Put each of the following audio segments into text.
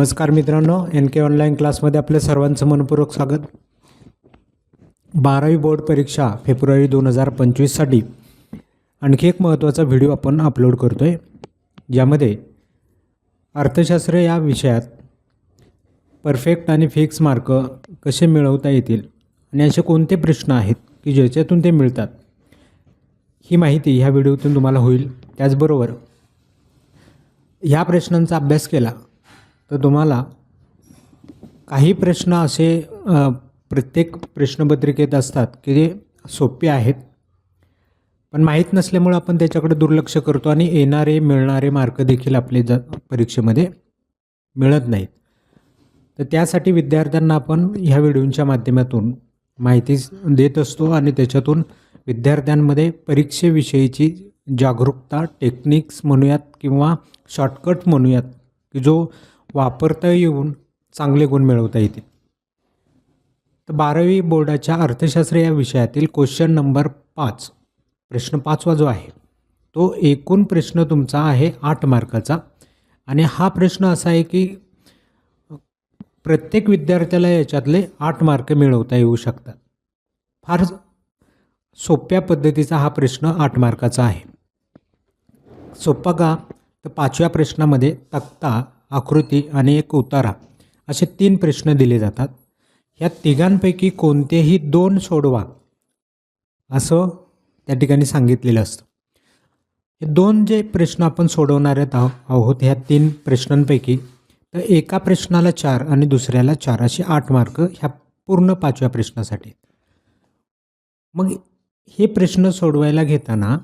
नमस्कार मित्रांनो एन के ऑनलाईन क्लासमध्ये आपलं सर्वांचं मनपूर्वक स्वागत. बारावी बोर्ड परीक्षा फेब्रुवारी दोन हजार पंचवीससाठी आणखी एक महत्त्वाचा व्हिडिओ आपण अपलोड करतो आहे ज्यामध्ये अर्थशास्त्र या विषयात परफेक्ट आणि फिक्स मार्क कसे मिळवता येतील आणि असे कोणते प्रश्न आहेत की ज्याच्यातून ते मिळतात ही माहिती ह्या व्हिडिओतून तुम्हाला होईल. त्याचबरोबर ह्या प्रश्नांचा अभ्यास केला तर तुम्हाला काही प्रश्न असे प्रत्येक प्रश्नपत्रिकेत असतात की जे सोपे आहेत. पण माहीत नसल्यामुळं आपण त्याच्याकडे दुर्लक्ष करतो आणि येणारे मिळणारे मार्क देखील आपले ज परीक्षेमध्ये मिळत नाहीत. तर त्यासाठी विद्यार्थ्यांना आपण ह्या व्हिडिओच्या माध्यमातून माहिती देत असतो आणि त्याच्यातून विद्यार्थ्यांमध्ये परीक्षेविषयीची जागरूकता टेक्निक्स म्हणूयात किंवा शॉर्टकट म्हणूयात की जो वापरता येऊन चांगले गुण मिळवता येतील. तर बारावी बोर्डाच्या अर्थशास्त्र या विषयातील क्वेश्चन नंबर पाच. प्रश्न पाचवा जो आहे तो एकूण प्रश्न तुमचा आहे आठ मार्काचा. आणि हा प्रश्न असा आहे की प्रत्येक विद्यार्थ्याला याच्यातले आठ मार्क मिळवता येऊ शकतात. फार सोप्या पद्धतीचा हा प्रश्न आठ मार्काचा आहे. सोपा का? तर पाचव्या प्रश्नामध्ये तक्ता आकृती आणि एक उतारा असे तीन प्रश्न दिले जातात. ह्या तिघांपैकी कोणतेही दोन सोडवा असं त्या ठिकाणी सांगितलेलं असतं. हे दोन जे प्रश्न आपण सोडवणार आहेत आहोत ह्या तीन प्रश्नांपैकी तर एका प्रश्नाला चार आणि दुसऱ्याला चार असे आठ मार्क ह्या पूर्ण पाचव्या प्रश्नासाठी मग हे प्रश्न सोडवायला घेताना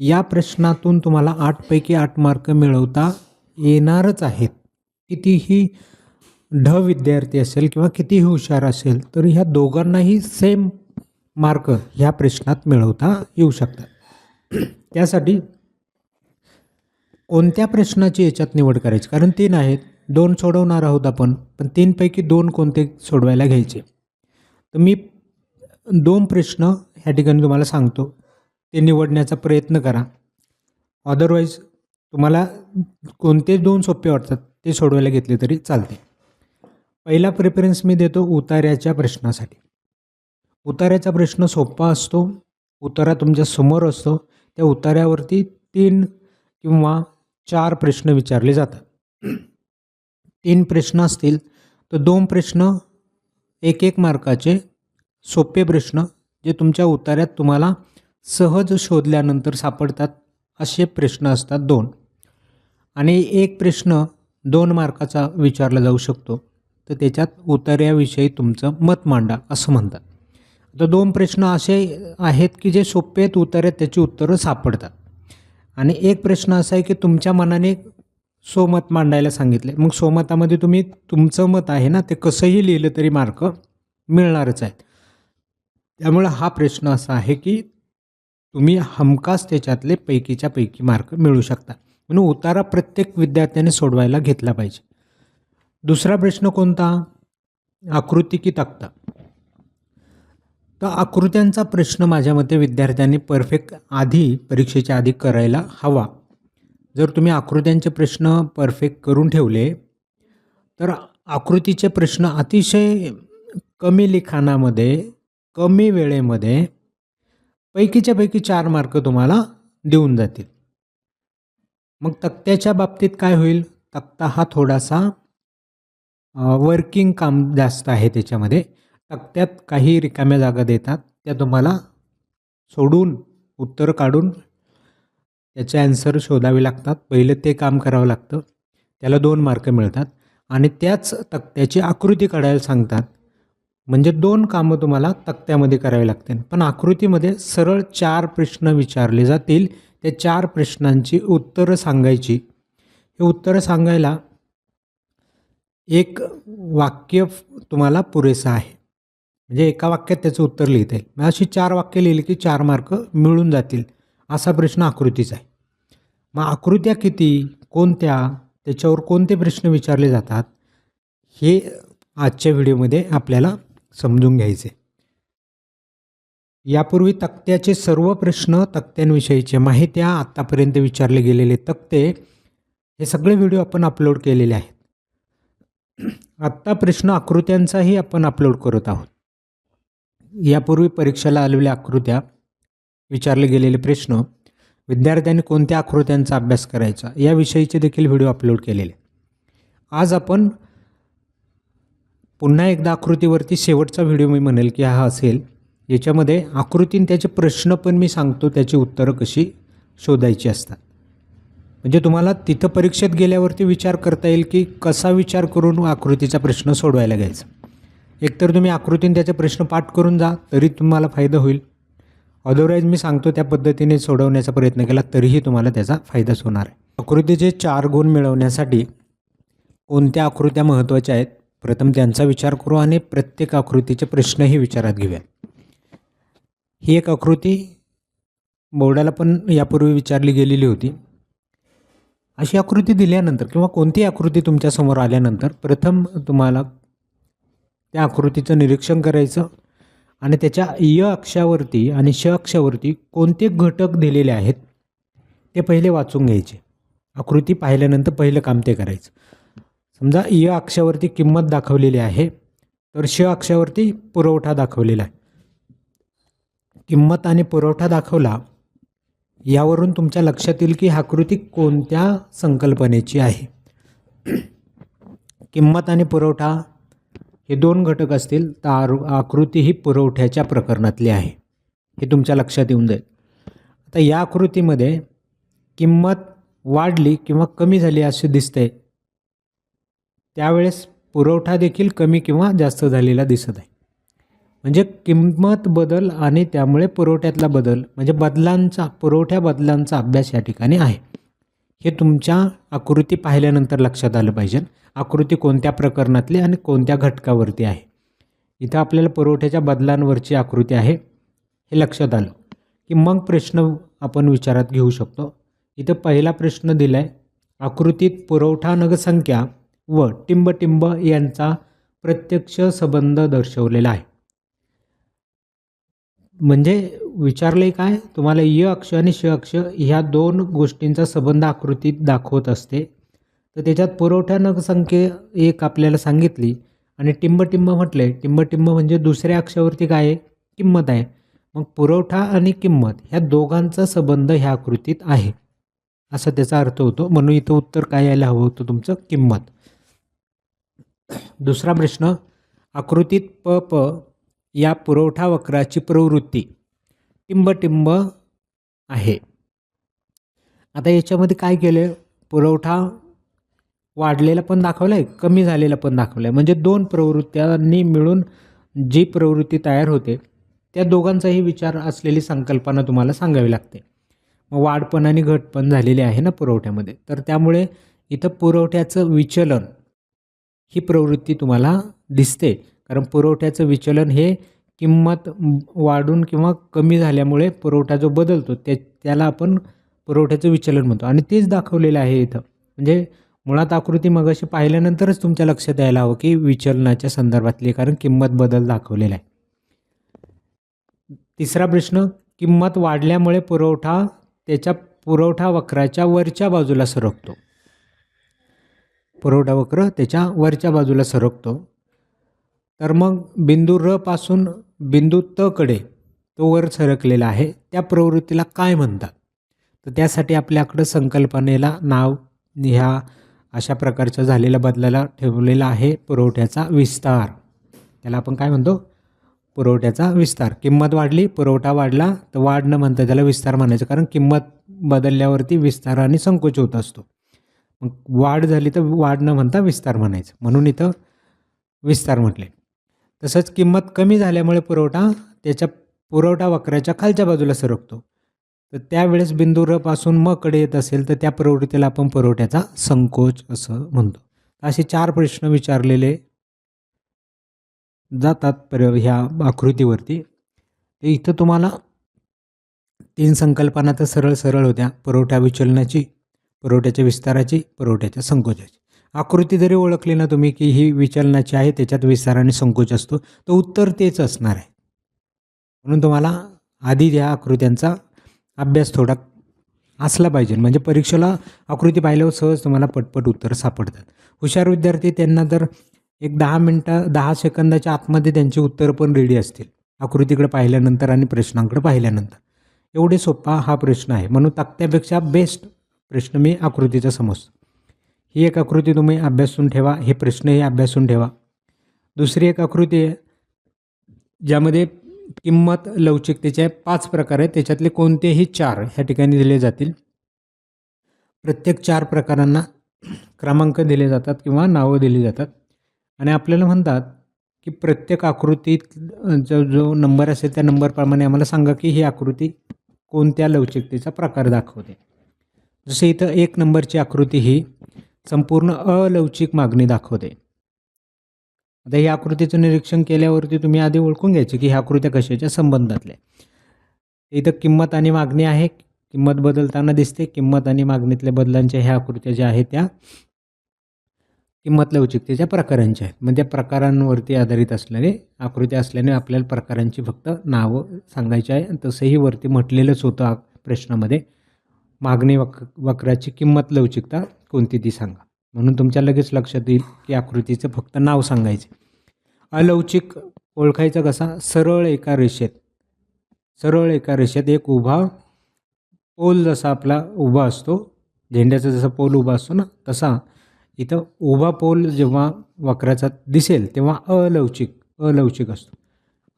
या प्रश्नातून तुम्हाला आठपैकी आठ मार्क मिळवता येणारच आहेत. कितीही ढ विद्यार्थी असेल किंवा कितीही हुशार असेल तर ह्या दोघांनाही सेम मार्क ह्या प्रश्नात मिळवता येऊ शकतात. त्यासाठी कोणत्या प्रश्नाची याच्यात निवड करायची? कारण तीन आहेत. दोन सोडवणार आहोत आपण पण तीनपैकी दोन कोणते सोडवायला घ्यायचे? तर मी दोन प्रश्न ह्या ठिकाणी तुम्हाला सांगतो. ते निवडण्याचा प्रयत्न करा. अदरवाईज तुम्हाला कोणते दोन सोपे वाटतात? ते सोडवायला घेतले तरी चालते. पहिला प्रेफरन्स मी देतो उतार्याच्या प्रश्नासाठी. उतार्याचा प्रश्न सोपा असतो. उतारा तुमच्यासमोर असतो. त्या उतार्यावरती तीन किंवा चार प्रश्न विचारले जातात. तीन प्रश्न असतील तर दोन प्रश्न एक एक मार्काचे सोपे प्रश्न जे तुमच्या उतार्यात तुम्हाला सहज शोधल्यानंतर सापडतात असे प्रश्न असतात दोन. आणि एक प्रश्न दोन मार्काचा विचारला जाऊ शकतो. तर त्याच्यात उतार्याविषयी तुमचं मत मांडा असं म्हणतात. आता दोन प्रश्न असे आहेत की जे सोपे आहेत उतार्यात त्याची उत्तरं सापडतात. आणि एक प्रश्न असा आहे की तुमच्या मनाने स्वमत मांडायला सांगितले. मग स्वमतामध्ये तुम्ही तुमचं मत आहे ना ते कसंही लिहिलं तरी मार्क मिळणारच आहेत. त्यामुळं हा प्रश्न असा आहे की तुम्ही हमखास त्याच्यातले पैकीच्या पैकी मार्क मिळू शकता. म्हणून उतारा प्रत्येक विद्यार्थ्याने सोडवायला घेतला पाहिजे. दुसरा प्रश्न कोणता? आकृती की तक्ता? तर आकृत्यांचा प्रश्न माझ्या मते विद्यार्थ्यांनी परफेक्ट आधी परीक्षेच्या आधी करायला हवा. जर तुम्ही आकृत्यांचे प्रश्न परफेक्ट करून ठेवले तर आकृतीचे प्रश्न अतिशय कमी लिखाणामध्ये कमी वेळेमध्ये पैकीच्या पैकी चार मार्क तुम्हाला देऊन जातील. मग तक्त्याच्या बाबतीत काय होईल? तक्ता हा थोडासा वर्किंग काम जास्त आहे त्याच्यामध्ये. तक्त्यात काही रिकाम्या जागा देतात. त्या तुम्हाला सोडून उत्तर काढून त्याचे ॲन्सर शोधावे लागतात. पहिलं ते काम करावं लागतं. त्याला दोन मार्क मिळतात. आणि त्याच तक्त्याची आकृती काढायला सांगतात. म्हणजे दोन कामं तुम्हाला तक्त्यामध्ये करावी लागतील. पण आकृतीमध्ये सरळ चार प्रश्न विचारले जातील. त्या चार प्रश्नांची उत्तरं सांगायची. हे उत्तरं सांगायला एक वाक्य तुम्हाला पुरेसं आहे. म्हणजे एका वाक्यात त्याचं उत्तर लिहिता येईल. मग अशी चार वाक्य लिहिली की चार मार्क मिळून जातील. असा प्रश्न आकृतीचा आहे. मग आकृत्या किती? कोणत्या? त्याच्यावर कोणते प्रश्न विचारले जातात? हे आजच्या व्हिडिओमध्ये आपल्याला समजून घ्यायचे. यापूर्वी तक्त्याचे सर्व प्रश्न तक्त्यांविषयीचे माहित्या आत्तापर्यंत विचारले गेलेले तक्ते हे सगळे व्हिडिओ आपण अपलोड केलेले आहेत. आत्ता प्रश्न आकृत्यांचाही आपण अपलोड करत आहोत. यापूर्वी परीक्षेला आलेल्या आकृत्या विचारले गेलेले प्रश्न विद्यार्थ्यांनी कोणत्या आकृत्यांचा अभ्यास करायचा याविषयीचे देखील व्हिडिओ अपलोड केलेले. आज आपण पुन्हा एकदा आकृतीवरती शेवटचा व्हिडिओ मी म्हणेल की हा असेल याच्यामध्ये आकृतीन त्याचे प्रश्न पण मी सांगतो त्याची उत्तरं कशी शोधायची असतात. म्हणजे तुम्हाला तिथं परीक्षेत गेल्यावरती विचार करता येईल की कसा विचार करून आकृतीचा प्रश्न सोडवायला घ्यायचा. एकतर तुम्ही आकृतीने त्याचे प्रश्न पाठ करून जा तरी तुम्हाला फायदा होईल. अदरवाईज मी सांगतो त्या पद्धतीने सोडवण्याचा प्रयत्न केला तरीही तुम्हाला त्याचा फायदाच होणार आहे. आकृतीचे चार गुण मिळवण्यासाठी कोणत्या आकृत्या महत्त्वाच्या आहेत? प्रथम त्यांचा विचार करू आणि प्रत्येक आकृतीचे प्रश्नही विचारात घेऊया. ही एक आकृती बोर्डाला पण यापूर्वी विचारली गेलेली होती. अशी आकृती दिल्यानंतर किंवा कोणती आकृती तुमच्यासमोर आल्यानंतर प्रथम तुम्हाला त्या आकृतीचं निरीक्षण करायचं आणि त्याच्या य अक्षावरती आणि श अक्षावरती कोणते घटक दिलेले आहेत ते पहिले वाचून घ्यायचे. आकृती पाहिल्यानंतर पहिलं काम ते करायचं. समजा य अक्षावरती किंमत दाखवलेली आहे तर श अक्षावरती पुरवठा दाखवलेला आहे. किंमत आणि पुरवठा दाखवला यावरून तुमच्या लक्षात येईल की ही आकृती कोणत्या संकल्पनेची आहे? किंमत आणि पुरवठा हे दोन घटक असतील तर आकृती ही पुरवठ्याच्या प्रकरणातली आहे. हे तुमच्या लक्षात येऊन जाईल. आता या आकृतीमध्ये किंमत वाढली किंवा कमी झाली असे दिसते त्यावेळेस पुरवठा देखील कमी किंवा जास्त झालेला दिसत आहे. म्हणजे किंमत बदल आणि त्यामुळे पुरवठ्यातला बदल म्हणजे बदलांचा पुरवठ्या बदलांचा अभ्यास या ठिकाणी आहे. हे तुमच्या आकृती पाहिल्यानंतर लक्षात आलं पाहिजे. आकृती कोणत्या प्रकरणातली आणि कोणत्या घटकावरती आहे? इथं आपल्याला पुरवठ्याच्या बदलांवरची आकृती आहे. हे लक्षात आलं. की मग प्रश्न आपण विचारात घेऊ शकतो. इथं पहिला प्रश्न दिला आहे आकृतीत पुरवठा नगसंख्या व टिंबटिंब यांचा प्रत्यक्ष संबंध दर्शवलेला आहे. म्हणजे विचारले काय? तुम्हाला य अक्ष आणि श अक्ष ह्या दोन गोष्टींचा संबंध आकृतीत दाखवत असते. तर त्याच्यात पुरवठ्यानं संख्ये एक आपल्याला सांगितली. आणि टिंबटिंब म्हटले टिंबटिंब म्हणजे दुसऱ्या अक्षावरती काय आहे? किंमत आहे. मग पुरवठा आणि किंमत ह्या दोघांचा संबंध ह्या आकृतीत आहे. असा त्याचा अर्थ होतो. म्हणून इथं उत्तर काय यायला हवं होतं तुमचं? किंमत. दुसरा प्रश्न. आकृतीत प प या पुरवठा वक्राची प्रवृत्ती टिंबटिंब आहे. आता याच्यामध्ये काय केलं आहे पुरवठा वाढलेला पण दाखवला आहे कमी झालेला पण दाखवला आहे म्हणजे दोन प्रवृत्त्यांनी मिळून जी प्रवृत्ती तयार होते त्या दोघांचाही विचार असलेली संकल्पना तुम्हाला सांगावी लागते. मग वाढ पण आणि घट पण झालेली आहे ना पुरवठ्यामध्ये. तर त्यामुळे इथं पुरवठ्याचं विचलन ही प्रवृत्ती तुम्हाला दिसते. कारण पुरवठ्याचं विचलन हे किंमत वाढून किंवा कमी झाल्यामुळे पुरवठा जो बदलतो ते त्याला आपण पुरवठ्याचं विचलन म्हणतो. आणि तेच दाखवलेलं आहे इथं. म्हणजे मुळात आकृती मगाशी पाहिल्यानंतरच तुमच्या लक्षात यायला हवं की विचलनाच्या संदर्भातली कारण किंमत बदल दाखवलेला आहे. तिसरा प्रश्न किंमत वाढल्यामुळे पुरवठा त्याच्या पुरवठा वक्राच्या वरच्या बाजूला सरकतो. पुरवठा वक्र त्याच्या वरच्या बाजूला सरकतो. तर मग बिंदू र पासून बिंदू तकडे तो वर सरकलेला आहे. त्या प्रवृत्तीला काय म्हणतात? तर त्यासाठी आपल्याकडं संकल्पनेला नाव ह्या अशा प्रकारच्या झालेल्या बदलाला ठेवलेला आहे पुरवठ्याचा विस्तार. त्याला आपण काय म्हणतो? पुरवठ्याचा विस्तार. किंमत वाढली पुरवठा वाढला तर वाढ न म्हणता त्याला विस्तार म्हणायचं कारण किंमत बदलल्यावरती विस्तार आणि संकोच होत असतो. मग वाढ झाली तर वाढ न म्हणता विस्तार म्हणायचं. म्हणून इथं विस्तार म्हटले. तसंच किंमत कमी झाल्यामुळे पुरवठा त्याच्या पुरवठा वक्राच्या खालच्या बाजूला सरकतो. तर त्यावेळेस बिंदू र पासून म कडे येत असेल तर त्या प्रवृत्तीला आपण पुरवठ्याचा संकोच असं म्हणतो. असे चार प्रश्न विचारलेले जातात पर ह्या आकृतीवरती. तर इथं तुम्हाला तीन संकल्पना तर सरळ सरळ होत्या. पुरवठा विचलनाची पुरवठ्याच्या विस्ताराची पुरवठ्याच्या संकोचाची. आकृती जरी ओळखली ना तुम्ही की ही विचलनाची आहे त्याच्यात विस्तार आणि संकोच असतो तर उत्तर तेच असणार आहे. म्हणून तुम्हाला आधी या आकृत्यांचा अभ्यास थोडा असला पाहिजे. म्हणजे परीक्षेला आकृती पाहिल्यावर सहज तुम्हाला पटपट उत्तर सापडतात. हुशार विद्यार्थी त्यांना जर एक दहा मिनटं दहा सेकंदाच्या आतमध्ये त्यांची उत्तरं पण रेडी असतील आकृतीकडे पाहिल्यानंतर आणि प्रश्नांकडे पाहिल्यानंतर. एवढे सोपा हा प्रश्न आहे. म्हणून तक्त्यापेक्षा बेस्ट प्रश्न मी आकृतीचा समजतो. ही एक आकृती तुम्ही अभ्यासून ठेवा हे प्रश्नही अभ्यासून ठेवा. दुसरी एक आकृती आहे ज्यामध्ये किंमत लवचिकतेचे पाच प्रकार आहेत त्याच्यातले कोणतेही चार ह्या ठिकाणी दिले जातील. प्रत्येक चार प्रकारांना क्रमांक दिले जातात किंवा नावं दिली जातात. आणि आपल्याला म्हणतात की प्रत्येक आकृतीत जो जो नंबर असेल त्या नंबरप्रमाणे आम्हाला सांगा की ही आकृती कोणत्या लवचिकतेचा प्रकार दाखवते. जसे इथं एक नंबरची आकृती ही संपूर्ण अलवचिक मागणी दाखवते. आता या आकृतीचं निरीक्षण केल्यावरती तुम्ही आधी ओळखून घ्यायचे की ह्या आकृत्या कशाच्या संबंधातल्या. इथं किंमत आणि मागणी आहे किंमत बदलताना दिसते किंमत आणि मागणीतल्या बदलांच्या ह्या आकृत्या ज्या आहेत त्या किंमत लवचिकतेच्या प्रकारांच्या आहेत. म्हणजे त्या प्रकारांवरती आधारित असल्याने आकृत्या असल्याने आपल्याला प्रकारांची फक्त नावं सांगायची आहे तसंही वरती म्हटलेलंच होतं प्रश्नामध्ये. मागणी वक वक्राची किंमत लवचिकता कोणती ती सांगा. म्हणून तुमच्या लगेच लक्षात येईल की आकृतीचं फक्त नाव सांगायचे. अलवचिक ओळखायचा कसा? सरळ एका रेषेत. सरळ एका रेषेत एक उभा पोल जसा आपला उभा असतो झेंड्याचा जसा पोल उभा असतो ना तसा इथं उभा पोल जेव्हा वक्राचा दिसेल तेव्हा अलवचिक अलवचिक असतो.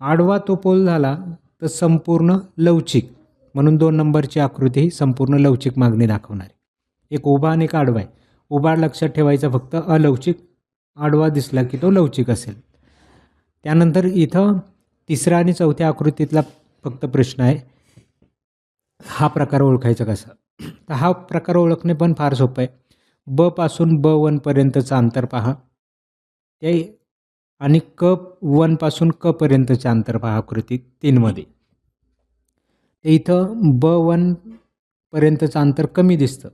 आडवा तो पोल झाला तर संपूर्ण लवचिक म्हणून दोन नंबरची आकृती ही संपूर्ण लवचिक मागणी दाखवणारी. एक उभा आणि एक आडवा आहे. उभा लक्षात ठेवायचा फक्त अलवचिक आडवा दिसला की तो लवचिक असेल. त्यानंतर इथं तिसऱ्या आणि चौथ्या आकृतीतला फक्त प्रश्न आहे. हा प्रकार ओळखायचा कसा? तर हा प्रकार ओळखणे पण फार सोपं आहे. ब पासून ब वनपर्यंतचं अंतर पहा. ते आणि क वनपासून क पर्यंतचं अंतर पहा आकृती तीनमध्ये. ते इथं ब वन पर्यंतचं अंतर कमी दिसतं.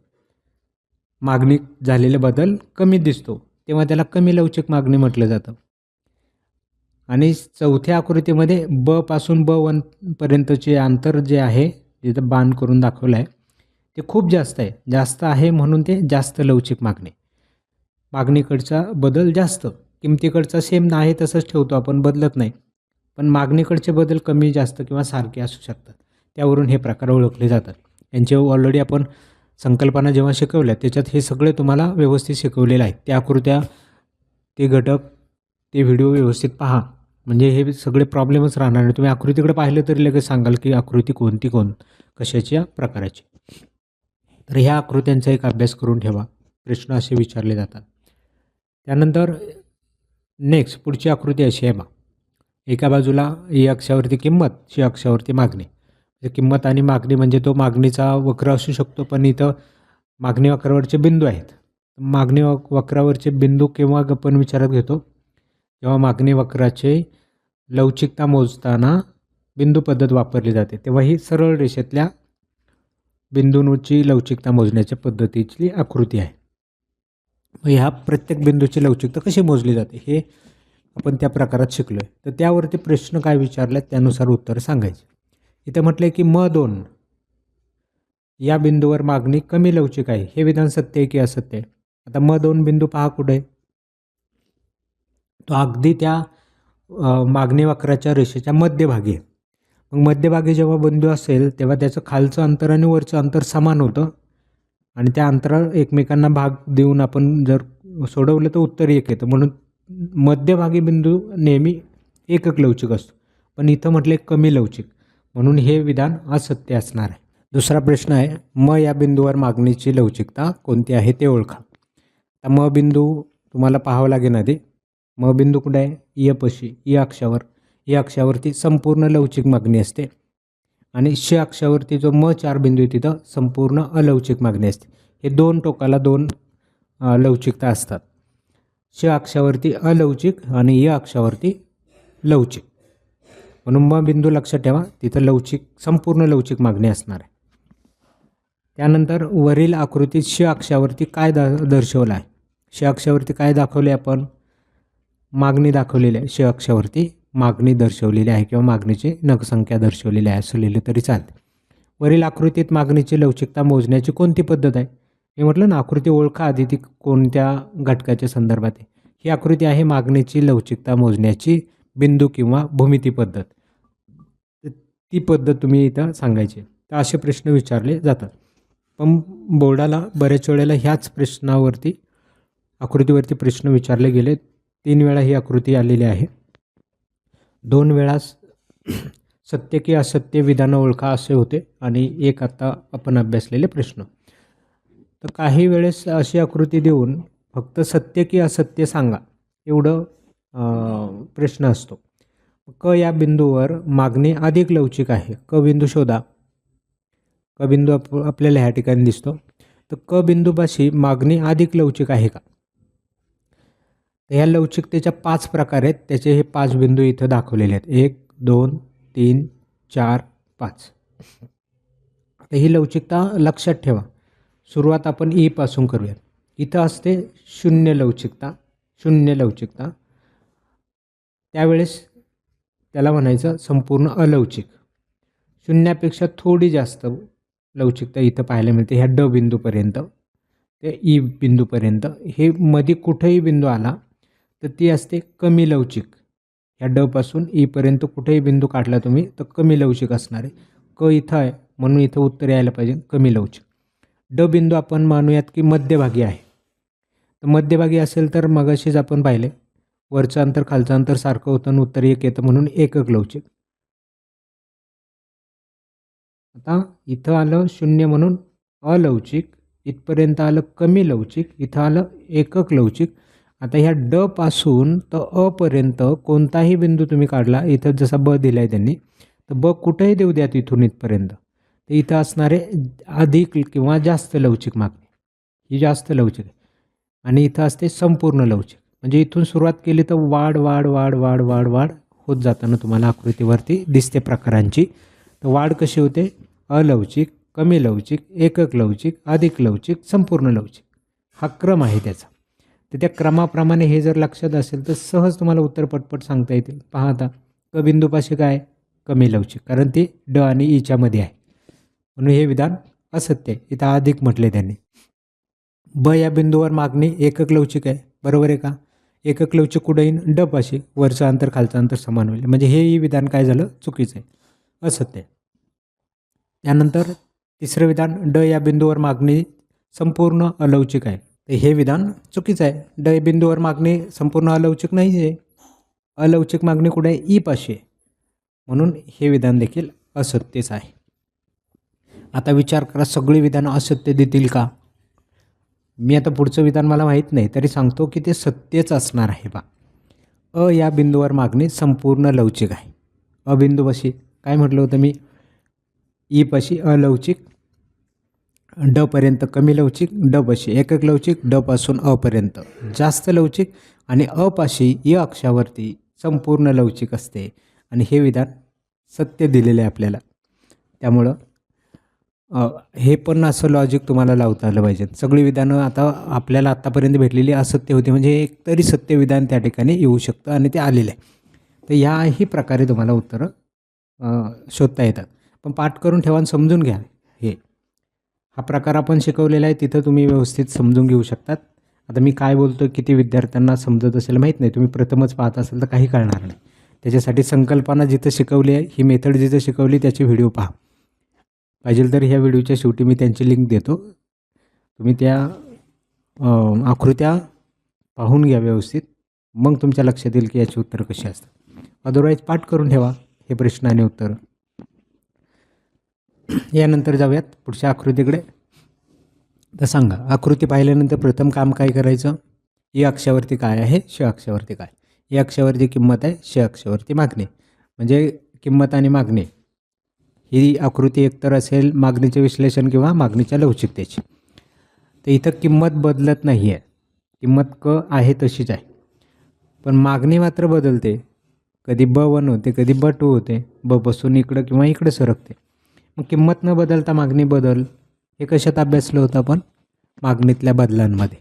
मागणी झालेले बदल कमी दिसतो तेव्हा त्याला कमी लवचिक मागणी म्हटलं जातं. आणि चौथ्या आकृतीमध्ये ब पासून ब वनपर्यंतचे अंतर जे आहे जिथं बाण करून दाखवलं आहे ते खूप जास्त आहे. जास्त आहे म्हणून ते जास्त लवचिक मागणी. मागणीकडचा बदल जास्त किमतीकडचा सेम आहे तसंच ठेवतो आपण बदलत नाही. पण मागणीकडचे बदल कमी जास्त किंवा सारखे असू शकतात. त्यावरून हे प्रकार ओळखले जातात. यांचे ऑलरेडी आपण संकल्पना जेव्हा शिकवल्या त्याच्यात हे सगळे तुम्हाला व्यवस्थित शिकवलेलं आहे. त्या आकृत्या ते घटक ते व्हिडिओ व्यवस्थित पहा. म्हणजे हे सगळे प्रॉब्लेमच राहणार नाही. तुम्ही आकृतीकडे पाहिलं तरी लगेच सांगाल की आकृती कोणती कोण कशाच्या प्रकाराची. तर ह्या आकृत्यांचा एक अभ्यास करून ठेवा. प्रश्न असे विचारले जातात. त्यानंतर नेक्स्ट पुढची आकृती अशी आहे बा. एका बाजूला ई अक्षावरती किंमत शी अक्षावरती मागणी. म्हणजे किंमत आणि मागणी म्हणजे तो मागणीचा वक्र असू शकतो पण इथं मागणी वक्रावरचे बिंदू आहेत. मागणी वक्रावरचे बिंदू केव्हा आपण विचारात घेतो? जेव्हा मागणी वक्राचे लवचिकता मोजताना बिंदू पद्धत वापरली जाते तेव्हा ही सरळ रेषेतल्या बिंदूंची लवचिकता मोजण्याच्या पद्धतीची आकृती आहे. मग ह्या प्रत्येक बिंदूची लवचिकता कशी मोजली जाते हे आपण त्या प्रकारात शिकलो आहे तर त्यावरती प्रश्न काय विचारले त्यानुसार उत्तर सांगायचे. इथे म्हटलं की म दोन. या बिंदूवर मागणी कमी लवचिक आहे. हे विधान सत्य आहे की असत्य आहे? आता म दोन बिंदू पहा कुठे तो अगदी त्या मागणी वक्राच्या रेषेच्या मध्यभागी आहे. मग मध्यभागी जेव्हा बिंदू असेल तेव्हा त्याचं खालचं अंतर आणि वरचं अंतर समान होतं. आणि त्या अंतराळ एकमेकांना भाग देऊन आपण जर सोडवलं तर उत्तर एक येतं. म्हणून मध्यभागी बिंदू नेहमी एकक लवचिक असतो. पण इथं म्हटले कमी लवचिक. म्हणून हे विधान असत्य असणार आहे. दुसरा प्रश्न आहे म या बिंदूवर मागणीची लवचिकता कोणती आहे ते ओळखा. आता म बिंदू तुम्हाला पाहावं लागेल आधी. म बिंदू कुठे आहे? य पशी य अक्षावर. या अक्षावरती संपूर्ण लवचिक मागणी असते. आणि श अक्षावरती जो म चार बिंदू आहे तिथं संपूर्ण अलवचिक मागणी असते. हे दोन टोकाला दोन लवचिकता असतात. श अक्षावरती अलवचिक आणि य अक्षावरती लवचिक. म्हणून बिंदू लक्षात ठेवा. तिथं लवचिक संपूर्ण लवचिक मागणी असणार आहे. त्यानंतर वरील आकृतीत श अक्षावरती काय दा दर्शवलं आहे? श अक्षावरती काय दाखवले आपण? मागणी दाखवलेली आहे. श अक्षावरती मागणी दर्शवलेली आहे किंवा मागणीची नगसंख्या दर्शवलेली आहे असं लिहिलं तरी चालते वरील आकृतीत मागणीची लवचिकता मोजण्याची कोणती पद्धत आहे? मी म्हटलं ना आकृती ओळखा आधी ती कोणत्या घटकाच्या संदर्भात आहे. ही आकृती आहे मागणीची लवचिकता मोजण्याची बिंदू किंवा भूमिती पद्धत. ती पद्धत तुम्ही इथं सांगायची. तर असे प्रश्न विचारले जातात. पण बोर्डाला बऱ्याच वेळेला ह्याच प्रश्नावरती आकृतीवरती प्रश्न विचारले गेले. तीन वेळा ही आकृती आलेली आहे. दोन वेळा स- सत्य की असत्य विधानं ओळखा असे होते आणि एक आत्ता आपण अभ्यासलेले प्रश्न. तर काही वेळेस अशी आकृती देऊन फक्त सत्य की असत्य सांगा. एवढं प्रश्न असतो. क या बिंदूवर मागणी अधिक लवचिक आहे. क बिंदू शोधा. क बिंदू आप आपल्याला ह्या ठिकाणी दिसतो. तर क बिंदूपाशी मागणी अधिक लवचिक आहे का? ह्या लवचिकतेच्या पाच प्रकार आहेत. त्याचे हे पाच बिंदू इथं दाखवलेले आहेत. एक दोन तीन चार पाच. आता ही लवचिकता लक्षात ठेवा. सुरुवात आपण ईपासून करूया करूयात. इथं असते शून्य लवचिकता शून्य लवचिकता त्यावेळेस त्याला म्हणायचं संपूर्ण अलवचिक शून्यापेक्षा थोडी जास्त लवचिकता इथं पाहायला मिळते ह्या ड बिंदूपर्यंत. ते ई बिंदूपर्यंत. हे मध्ये कुठेही बिंदू आला तर ती असते कमी लवचिक ह्या डपासून ईपर्यंत कुठेही बिंदू काढला तुम्ही तर कमी लवचिक असणार आहे. क इथं आहे म्हणून इथं उत्तर यायला पाहिजे कमी लवचिक ड बिंदू आपण मानूयात की मध्यभागी आहे. तर मध्यभागी असेल तर मगाशीच आपण पाहिले वरचं अंतर खालचं अंतर सारखं होतं आणि उत्तर एक येतं म्हणून एकक लवचिक. आता इथं आलं शून्य म्हणून अलवचिक इथपर्यंत आलं कमी लवचिक इथं आलं एकक लवचिक. आता ह्या ड पासून तर अपर्यंत कोणताही बिंदू तुम्ही काढला इथं जसा ब दिला आहे त्यांनी तर ब कुठेही देऊ द्या तिथून इथपर्यंत. तर इथं असणारे अधिक किंवा जास्त लवचिक मागणी. ही जास्त लवचिक आहे. आणि इथं असते संपूर्ण लवचिक. म्हणजे इथून सुरुवात केली तर वाढ वाढ वाढ वाढ वाढ वाढ होत जाताना तुम्हाला आकृतीवरती दिसते प्रकारांची. तर वाढ कशी होते? अलवचिक कमी लवचिक एकक लवचिक अधिक लवचिक संपूर्ण लवचिक हा क्रम आहे त्याचा. तर त्या क्रमाप्रमाणे हे जर लक्षात असेल तर सहज तुम्हाला उत्तर पटपट सांगता येतील. पहा आता क बिंदूपाशी काय? आहे? कमी लवचिक कारण ते ड आणि ईच्यामध्ये आहे. म्हणून हे विधान असत्य. आहे इथं अधिक म्हटले त्यांनी. ब या बिंदूवर मागणी एकक लवचिक आहे. बरोबर आहे का? एकक लवचिक कुठे डप असे वरचं अंतर खालचं अंतर समान होईल. म्हणजे हेही विधान काय झालं? चुकीचं आहे. असत्य त्यानंतर तिसरं विधान ड या बिंदूवर मागणी संपूर्ण अलवचिक आहे. तर हे विधान चुकीचं आहे. ड या बिंदूवर मागणी संपूर्ण अलौचिक नाही आहे. अलौचिक मागणी कुठे ई पाशी म्हणून हे विधान देखील असत्यच आहे. आता विचार करा सगळी विधानं असत्य देतील का? मी आता पुढचं विधान मला माहीत नाही तरी सांगतो की ते सत्यच असणार आहे बा. अ या बिंदूवर मागणी संपूर्ण लवचिक आहे. अ बिंदूपाशी काय म्हटलं होतं मी? ई पाशी अलवचिक डपर्यंत कमी लवचिक ड पाशी एकक लवचिक डपासून अपर्यंत जास्त लवचिक आणि अपाशी या अक्षावरती संपूर्ण लवचिक असते. आणि हे विधान सत्य दिलेलं आहे आपल्याला. त्यामुळं हे पण असं लॉजिक तुम्हाला लावता आलं पाहिजे. सगळी विधानं आता आपल्याला आत्तापर्यंत भेटलेली असत्य होती. म्हणजे एक तरी सत्य विधान त्या ठिकाणी येऊ शकतं आणि ते आलेलं आहे. तर याही प्रकारे तुम्हाला उत्तरं शोधता येतात. पण पाठ करून ठेवा आणि समजून घ्या हे. हा प्रकार आपण शिकवलेला आहे. तिथं तुम्ही व्यवस्थित समजून घेऊ शकतात. आता मी काय बोलतो किती विद्यार्थ्यांना समजत असेल माहीत नाही. तुम्ही प्रथमच पाहत असेल तर काही कळणार नाही. त्याच्यासाठी संकल्पना जिथं शिकवली आहे ही मेथड जिथं शिकवली त्याची व्हिडिओ पहा. पाहिजे तर ह्या व्हिडिओच्या शेवटी मी त्यांची लिंक देतो. तुम्ही त्या आकृत्या पाहून घ्या व्यवस्थित. मग तुमच्या लक्षात येईल की याची उत्तरं कशी असतात. अदरवाईज पाठ करून ठेवा. हे प्रश्न आणि उत्तर. यानंतर जाऊयात पुढच्या आकृतीकडे. तर सांगा आकृती पाहिल्यानंतर प्रथम काम काय करायचं? या अक्षावरती काय आहे? श अक्षावरती काय? या अक्षावरती किंमत आहे? श अक्षावरती मागणी. म्हणजे किंमत आणि मागणी. ही आकृती एकतर असेल मागणीचे विश्लेषण किंवा मागणीच्या लवचिकतेची. तर इथं किंमत बदलत नाही आहे किंमत क आहे तशीच आहे. पण मागणी मात्र बदलते. कधी ब वन होते कधी ब टू होते ब बसून इकडं किंवा इकडं सरकते. मग किंमत न बदलता मागणी बदल. हे कशात अभ्यासलं होतं आपण? मागणीतल्या बदलांमध्ये.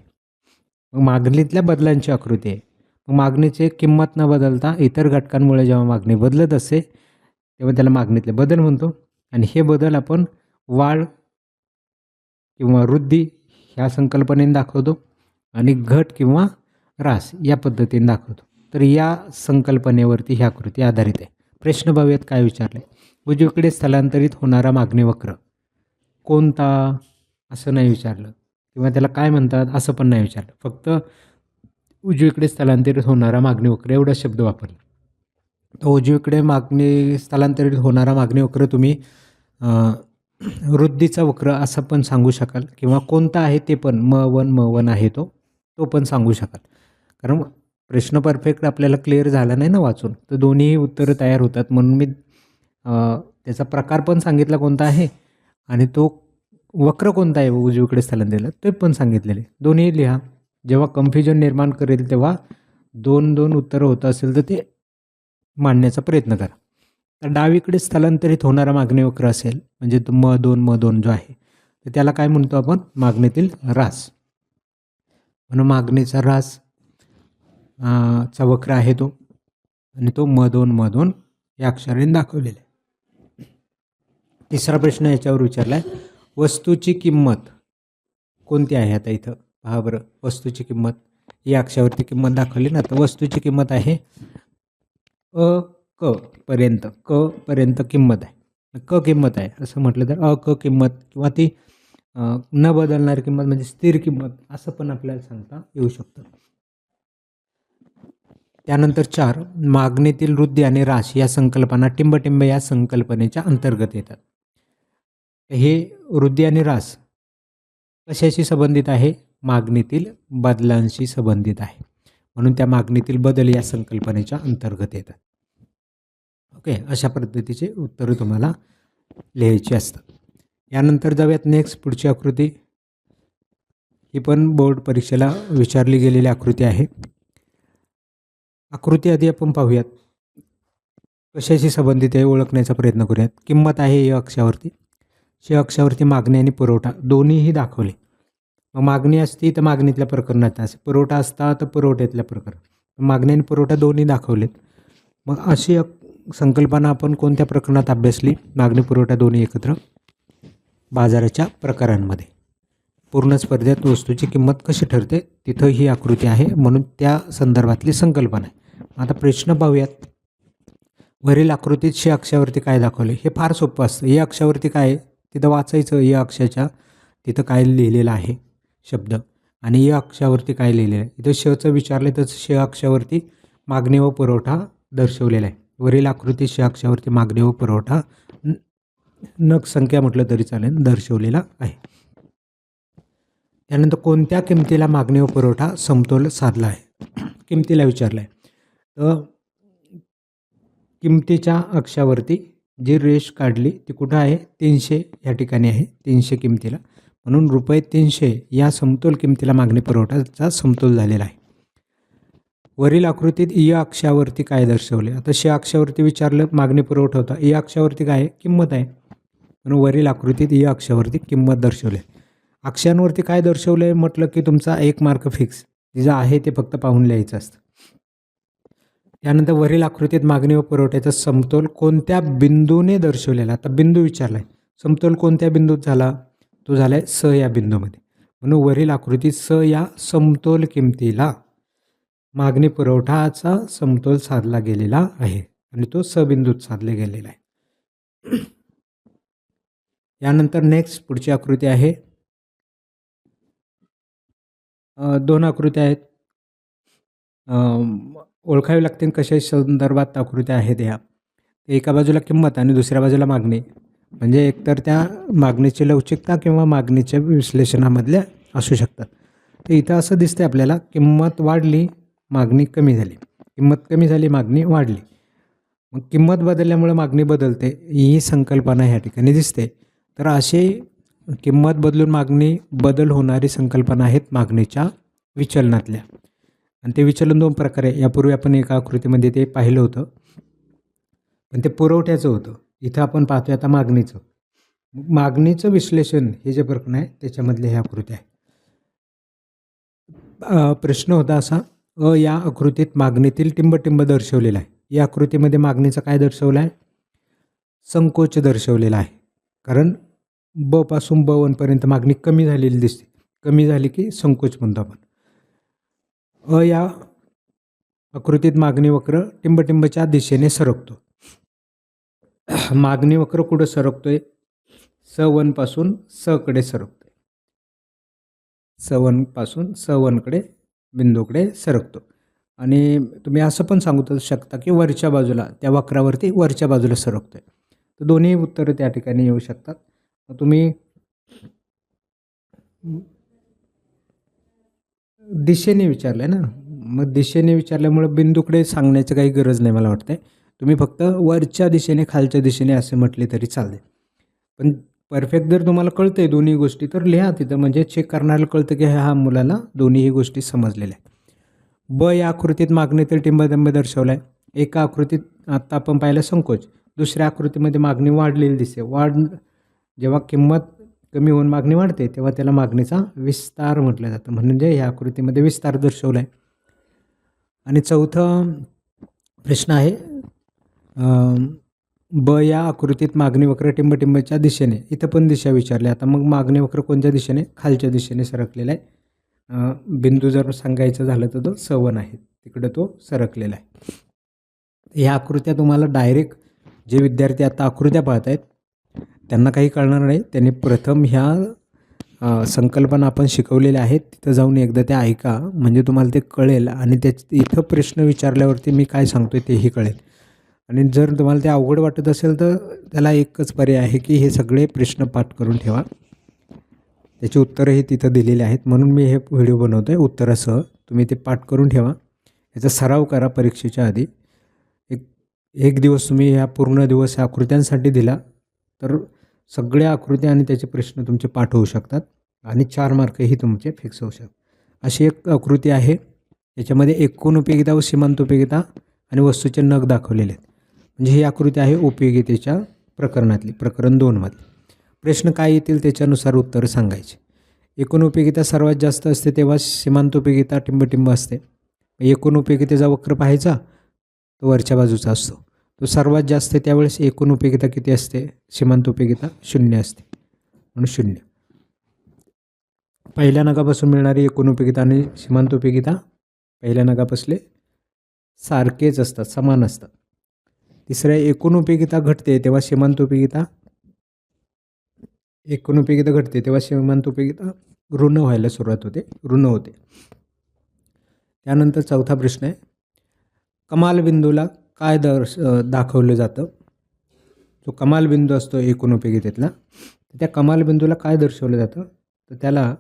मग मागणीतल्या बदलांची आकृती आहे. मग मागणीचे किंमत न बदलता इतर घटकांमुळे जेव्हा मागणी बदलत असते तेव्हा त्याला मागणीतले बदल म्हणतो. आणि हे बदल आपण वाढ किंवा वृद्धी ह्या संकल्पनेने दाखवतो आणि घट किंवा ऱ्हास या पद्धतीने दाखवतो. तर या संकल्पनेवरती ही आकृती आधारित आहे. प्रश्न पाहूयात काय विचारले उजवीकडे स्थलांतरित होणारा मागणी वक्र. कोणता? असं नाही विचारलं. किंवा त्याला काय म्हणतात? असं पण नाही विचारलं. फक्त उजवीकडे स्थलांतरित होणारा मागणी वक्र एवढा शब्द वापरला. उजवीकडे मागणी स्थलांतरित होणारा मागणी वक्र तुम्ही वृद्धीचा वक्र असं पण सांगू शकाल किंवा कोणता आहे ते पण म वन म वन आहे तो तो पण सांगू शकाल. कारण प्रश्न परफेक्ट आपल्याला क्लिअर झाला नाही ना वाचून तर दोन्ही उत्तरं तयार होतात. म्हणून मी त्याचा प्रकार पण सांगितला कोणता आहे आणि तो वक्र कोणता आहे उजवीकडे स्थलांतरित ते पण सांगितलेले. दोन्ही लिहा. जेव्हा कन्फ्युजन निर्माण करेल तेव्हा दोन दोन उत्तरं होत असेल तर ते मांडण्याचा प्रयत्न करा. तर डावीकडे स्थलांतरित होणारा मागणी वक्र असेल म्हणजे तो म दोन म दोन जो आहे तर त्याला काय म्हणतो आपण? मागणीतील रास म्हणून मागणीचा रास चा वक्र आहे तो आणि तो म दोन म दोन या अक्षराने दाखवलेला आहे. तिसरा प्रश्न याच्यावर विचारला आहे वस्तूची किंमत कोणती आहे आता इथं? पहा बरं वस्तूची किंमत या अक्षावरती किंमत दाखवली ना तर वस्तूची किंमत आहे अ क पर्यंत क पर्यंत किंमत आहे. क किंमत आहे असं म्हटलं तर अ क किंमत किंवा ती न बदलणारी किंमत म्हणजे स्थिर किंमत असं पण आपल्याला सांगता येऊ शकतं. त्यानंतर चार मागणीतील वृद्धी आणि राश या संकल्पना टिंबटिंब या संकल्पनेच्या अंतर्गत येतात. हे वृद्धी आणि रास कशाशी संबंधित आहे? मागणीतील बदलांशी संबंधित आहे. म्हणून त्या मागणीतील बदल या संकल्पनेच्या अंतर्गत येतात. ओके अशा पद्धतीचे उत्तरं तुम्हाला लिहायची असतात. यानंतर जाऊयात नेक्स्ट पुढची आकृती. ही पण बोर्ड परीक्षेला विचारली गेलेली आकृती आहे. आकृती आधी आपण पाहूयात. कशाशी संबंधित आहे ओळखण्याचा प्रयत्न करूयात. किंमत आहे या अक्षावरती. श अक्षावरती मागणी आणि पुरवठा दोन्हीही दाखवले. मग मागणी असती तर मागणीतल्या प्रकरणात असे. पुरवठा असता तर पुरवठ्यातल्या प्रकरण मागणी आणि पुरवठा दोन्ही दाखवलेत. मग अशी एक संकल्पना आपण कोणत्या प्रकरणात अभ्यासली? मागणी पुरवठा दोन्ही एकत्र? बाजाराच्या प्रकारांमध्ये. पूर्ण स्पर्धेत वस्तूची किंमत कशी ठरते? तिथं ही आकृती आहे म्हणून त्या संदर्भातली संकल्पना आहे. आता प्रश्न पाहूयात. वरील आकृतीत शी अक्षावरती काय दाखवले? हे फार सोपं असतं. या अक्षावरती काय आहे? तिथं वाचायचं. या अक्षाच्या तिथं काय लिहिलेलं आहे? शब्द. आणि या अक्षावरती काय लिहिलेलं आहे? इथं शचं विचारले तर श अक्षावरती मागणी व पुरवठा दर्शवलेला आहे. वरील आकृती श अक्षावरती मागणी व पुरवठा न- नग संख्या म्हटलं तरी चालेल दर्शवलेला आहे. त्यानंतर कोणत्या किमतीला मागणी व पुरवठा समतोल साधला आहे? किमतीला विचारलं आहे तर किमतीच्या अक्षावरती जी रेष काढली ती कुठं आहे? तीनशे या ठिकाणी आहे तीनशे किमतीला. म्हणून रुपये तीनशे या समतोल किमतीला मागणी पुरवठाचा समतोल झालेला आहे. वरील आकृतीत इ अक्षावरती काय दर्शवले? आता श अक्षावरती विचारलं मागणी पुरवठा होता. इ अक्षावरती काय? आहे किंमत आहे. म्हणून वरील आकृतीत इ अक्षावरती किंमत दर्शवली. आहे. अक्षांवरती काय दर्शवलं? आहे म्हटलं की तुमचा एक मार्क फिक्स. जे आहे ते फक्त पाहून लिहायचं असतं. त्यानंतर वरील आकृतीत मागणी व पुरवठ्याचा समतोल कोणत्या बिंदूने दर्शवलेला? आता बिंदू विचारला आहे समतोल कोणत्या बिंदूत झाला? तो झाला आहे स या बिंदूमध्ये. म्हणून वरील आकृतीत स या समतोल किमतीला मागणी पुरवठाचा समतोल साधला गेलेला आहे आणि तो स बिंदूत साधला गेलेला आहे. यानंतर नेक्स्ट पुढची आकृती आहे. दोन आकृत्या आहेत. ओळखावी लागतील कशा संदर्भात आकृत्या आहेत ह्या एका बाजूला किंमत आणि दुसऱ्या बाजूला मागणी. म्हणजे एकतर त्या मागणीची लवचिकता किंवा मागणीच्या विश्लेषणामधल्या असू शकतात. तर इथं असं दिसतंय आपल्याला किंमत वाढली मागणी कमी झाली. किंमत कमी झाली मागणी वाढली. मग किंमत बदलल्यामुळे मागणी बदलते ही संकल्पना ह्या ठिकाणी दिसते. तर असे किंमत बदलून मागणी बदल होणारी संकल्पना आहेत मागणीच्या विचलनातल्या. आणि ते विचलन दोन प्रकारे यापूर्वी आपण एका आकृतीमध्ये ते पाहिलं होतं. पण ते पुरवठ्याचं होतं. इथं आपण पाहतोय आता मागणीचं. मागणीचं विश्लेषण हे जे प्रकरण आहे त्याच्यामधले हे आकृती आहे. प्रश्न होता असा अ या आकृतीत मागणीतील टिंबटिंब दर्शवलेला आहे. या आकृतीमध्ये मागणीचं काय दर्शवलं आहे? संकोच दर्शवलेला आहे. कारण ब पासून ब वनपर्यंत मागणी कमी झालेली दिसते. कमी झाली की संकोच म्हणतो आपण. अ या आकृतीत मागणी वक्र टिंबटिंबच्या दिशेने सरकतो. मागणी वक्र कुठं सरकतोय? स वनपासून सकडे सरकतो सरकतोय. स वनपासून स वनकडे बिंदूकडे सरकतो आणि तुम्ही असं पण सांगू शकता की वरच्या बाजूला त्या वक्रावरती वरच्या बाजूला सरकतो आहे तर दोन्ही उत्तरं त्या ठिकाणी येऊ शकतात. मग तुम्ही दिशेने विचारलं आहे ना? मग दिशेने विचारल्यामुळे बिंदूकडे सांगण्याची काही गरज नाही मला वाटतंय. तुम्ही फक्त वरच्या दिशेने खालच्या दिशेने असे म्हटले तरी चालते. पण परफेक्ट जर तुम्हाला कळतंय दोन्ही गोष्टी तर लिहा तिथं. म्हणजे चेक करणाऱ्याला कळतं की ह्या मुलाला दोन्हीही गोष्टी समजलेल्या आहेत. ब या आकृतीत मागणी तर टिंबटिंब दर्शवला आहे एका आकृतीत आत्ता आपण पाहिलं संकोच. दुसऱ्या आकृतीमध्ये मागणी वाढलेली दिसते. वाढ जेव्हा किंमत कमी होऊन मागणी वाढते तेव्हा त्याला मागणीचा विस्तार म्हटलं जातं. म्हणजे ह्या आकृतीमध्ये विस्तार दर्शवला आहे आणि चौथं प्रश्न आहे ब या आकृतीत मागणी वक्र टिंबटिंबच्या दिशेने इथं पण दिशा विचारली. आता मग मागणी वक्र कोणत्या दिशेने? खालच्या दिशेने सरकलेला आहे. बिंदू जर सांगायचं झालं तर तो सवन आहे. तिकडे तो सरकलेला आहे. ह्या आकृत्या तुम्हाला डायरेक्ट जे विद्यार्थी आता आकृत्या पाहत आहेत त्यांना काही कळणार नाही. त्यांनी प्रथम ह्या संकल्पना आपण शिकवलेल्या आहेत. तिथं जाऊन एकदा त्या ऐका. म्हणजे तुम्हाला ते कळेल आणि त्या इथं प्रश्न विचारल्यावरती मी काय सांगतोय तेही कळेल. आणि जर तुम्हाला ते अवघड वाटत असेल तर त्याला एकच पर्याय आहे की हे सगळे प्रश्न पाठ करून ठेवा. त्याची उत्तरंही तिथं दिलेली आहेत. म्हणून मी हे व्हिडिओ बनवतो आहे उत्तरासह तुम्ही ते पाठ करून ठेवा. याचा सराव करा परीक्षेच्या आधी. एक एक दिवस तुम्ही ह्या पूर्ण दिवस ह्या आकृत्यांसाठी दिला तर सगळ्या आकृत्या आणि त्याचे प्रश्न तुमचे पाठ होऊ शकतात आणि चार मार्कही तुमचे फिक्स होऊ शकतात. अशी एक आकृती आहे. याच्यामध्ये एकूण उपयोगिता व सीमांत उपयोगिता आणि वस्तूचे नग दाखवलेले आहेत. म्हणजे ही आकृती आहे उपयोगितेच्या प्रकरणातली प्रकरण दोनमधली. प्रश्न काय येतील त्याच्यानुसार उत्तर सांगायचे. एकूण उपयोगिता सर्वात जास्त असते तेव्हा सीमांत उपयोगिता टिंबटिंब असते. एकूण उपयोगितेचा वक्र पाहायचा तो वरच्या बाजूचा असतो. तो सर्वात जास्त त्यावेळेस एकूण उपयोगिता किती असते? सीमांत उपयोगिता शून्य असते. म्हणून शून्य. पहिल्या नगापासून मिळणारी एकूण उपयोगिता आणि सीमांत उपयोगिता पहिल्या नगापासले सारखेच असतात समान असतात. तिसऱ्या एकूण उपयोगिता घटते तेव्हा सीमांत उपयोगिता? एकूण उपयोगिता घटते तेव्हा सीमांत उपयोगिता ऋण व्हायला सुरुवात होते ऋण होते. त्यानंतर चौथा प्रश्न आहे. कमाल बिंदूला काय दर्श दाखवलं जातं? जो कमाल बिंदू असतो एकूण उपयोगितेतला तर त्या कमाल बिंदूला काय दर्शवलं जातं? तर त्याला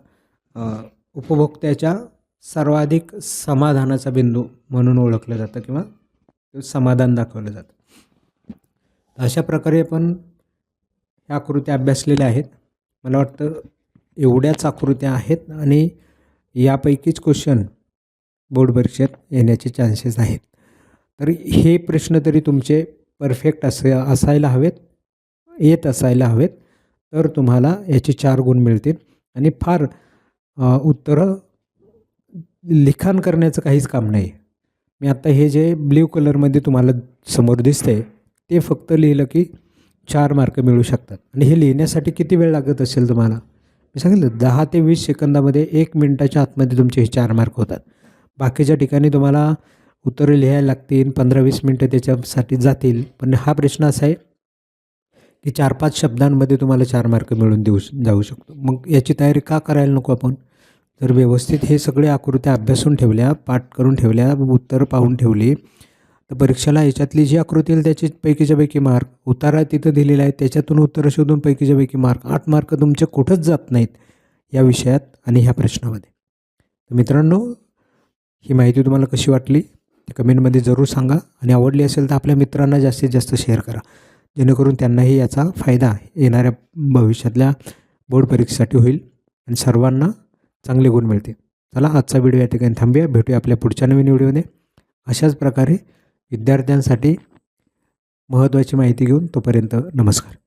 उपभोक्त्याच्या सर्वाधिक समाधानाचा बिंदू म्हणून ओळखलं जातं किंवा समाधान दाखवलं जातं. अशा प्रकारे आपण ह्या आकृत्या अभ्यासलेल्या आहेत. मला वाटतं एवढ्याच आकृत्या आहेत आणि यापैकीच क्वेश्चन बोर्ड परीक्षेत येण्याचे चान्सेस आहेत. तर हे प्रश्न तरी तुमचे परफेक्ट असे असायला हवेत येत असायला हवेत. तर तुम्हाला याचे चार गुण मिळतील आणि फार उत्तरं लिखाण करण्याचं काहीच काम नाही. मी आत्ता हे जे ब्ल्यू कलरमध्ये तुम्हाला समोर दिसतंय ते फक्त लिहिलं की चार मार्क मिळू शकतात. आणि हे लिहिण्यासाठी किती वेळ लागत असेल तुम्हाला? मी सांगितलं दहा ते वीस सेकंदामध्ये एक मिनटाच्या आतमध्ये तुमचे हे चार मार्क होतात. बाकीच्या ठिकाणी तुम्हाला उत्तरं लिहायला लागतील पंधरा वीस मिनटं त्याच्यासाठी जातील. पण हा प्रश्न असा आहे की चार पाच शब्दांमध्ये तुम्हाला चार मार्क मिळून देऊ जाऊ शकतो. मग याची तयारी का करायला नको आपण? तर व्यवस्थित हे सगळे आकृत्या अभ्यासून ठेवल्या पाठ करून ठेवल्या उत्तर पाहून ठेवली. तर परीक्षेला याच्यातली जी आकृती येईल त्याची पैकीच्या पैकी मार्क उतारा तिथं दिलेला आहे त्याच्यातून उत्तरं शोधून पैकीच्या पैकी मार्क आठ मार्क तुमचे कुठंच जात नाहीत या विषयात आणि ह्या प्रश्नामध्ये. तर मित्रांनो ही माहिती तुम्हाला कशी वाटली? ते कमेंटमध्ये जरूर सांगा आणि आवडली असेल तर आपल्या मित्रांना जास्तीत जास्त शेअर करा. जेणेकरून त्यांनाही याचा फायदा येणाऱ्या भविष्यातल्या बोर्ड परीक्षेसाठी होईल आणि सर्वांना चांगले गुण मिळतील. चला आजचा व्हिडिओ या ठिकाणी थांबूया. भेटूया आपल्या पुढच्या नवीन व्हिडिओमध्ये अशाच प्रकारे विद्यार्थ्यांसाठी महत्त्वाची माहिती घेऊन तोपर्यंत नमस्कार.